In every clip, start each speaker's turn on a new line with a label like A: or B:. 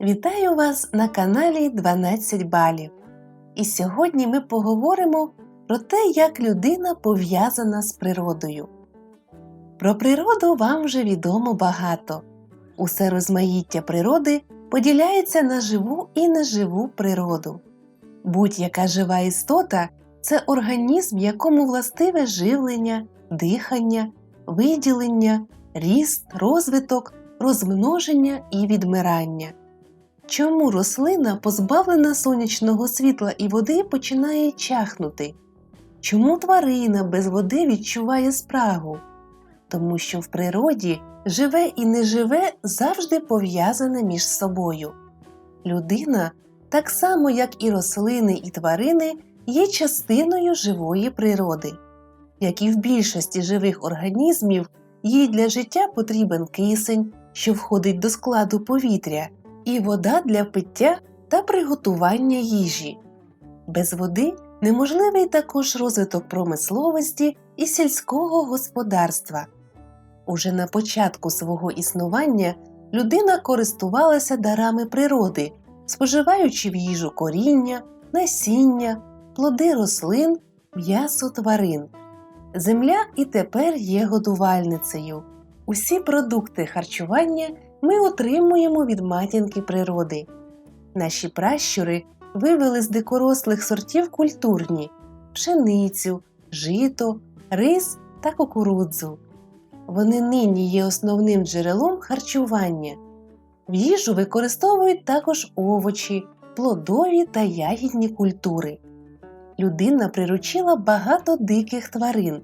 A: Вітаю вас на каналі 12 балів. І сьогодні ми поговоримо про те, як людина пов'язана з природою. Про природу вам вже відомо багато. Усе розмаїття природи поділяється на живу і неживу природу. Будь-яка жива істота це організм, якому властиве живлення, дихання, виділення, ріст, розвиток, розмноження і відмирання. Чому рослина, позбавлена сонячного світла і води, починає чахнути? Чому тварина без води відчуває спрагу? Тому що в природі живе і неживе завжди пов'язане між собою. Людина, так само як і рослини і тварини, є частиною живої природи. Як і в більшості живих організмів, їй для життя потрібен кисень, що входить до складу повітря і вода для пиття та приготування їжі. Без води неможливий також розвиток промисловості і сільського господарства. Уже на початку свого існування людина користувалася дарами природи, споживаючи в їжу коріння, насіння, плоди рослин, м'ясо тварин. Земля і тепер є годувальницею. Усі продукти харчування ми отримуємо від матінки природи. Наші пращури вивели з дикорослих сортів культурні пшеницю, жито, рис та кукурудзу. Вони нині є основним джерелом харчування. В їжу використовують також овочі, плодові та ягідні культури. Людина приручила багато диких тварин.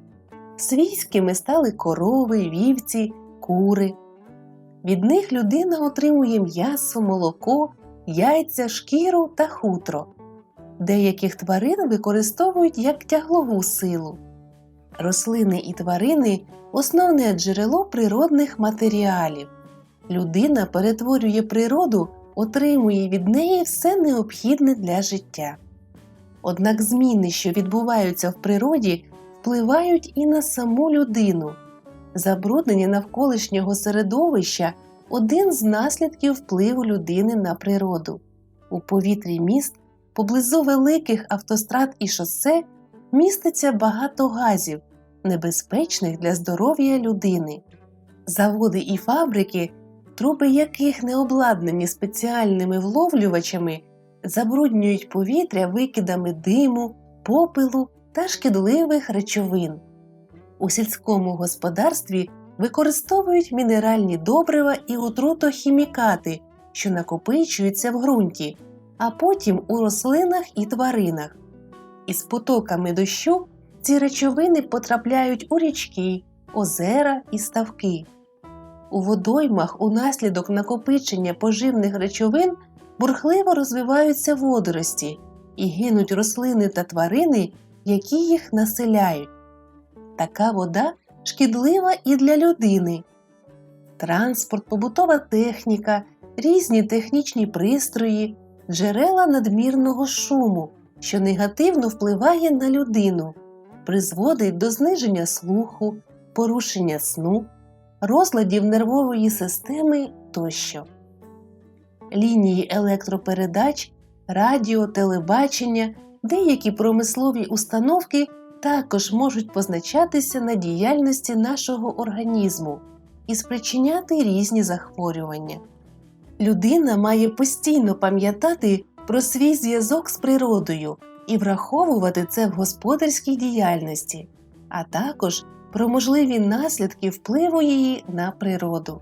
A: Свійськими стали корови, вівці, кури. Від них людина отримує м'ясо, молоко, яйця, шкіру та хутро. Деяких тварин використовують як тяглову силу. Рослини і тварини основне джерело природних матеріалів. Людина перетворює природу, отримує від неї все необхідне для життя. Однак зміни, що відбуваються в природі, впливають і на саму людину. Забруднення навколишнього середовища один з наслідків впливу людини на природу. У повітрі міст поблизу великих автострад і шосе міститься багато газів, небезпечних для здоров'я людини. Заводи і фабрики, труби яких не обладнані спеціальними вловлювачами, забруднюють повітря викидами диму, попелу та шкідливих речовин. У сільському господарстві використовують мінеральні добрива і отрутохімікати, що накопичуються в ґрунті, а потім у рослинах і тваринах. Із потоками дощу ці речовини потрапляють у річки, озера і ставки. У водоймах унаслідок накопичення поживних речовин бурхливо розвиваються водорості і гинуть рослини та тварини, які їх населяють. Така вода шкідлива і для людини. Транспорт, побутова техніка, різні технічні пристрої, джерела надмірного шуму, що негативно впливає на людину, призводить до зниження слуху, порушення сну, розладів нервової системи тощо. Лінії електропередач, радіо, телебачення, деякі промислові установки також можуть позначатися на діяльності нашого організму і спричиняти різні захворювання. Людина має постійно пам'ятати про свій зв'язок з природою і враховувати це в господарській діяльності, а також про можливі наслідки впливу її на природу.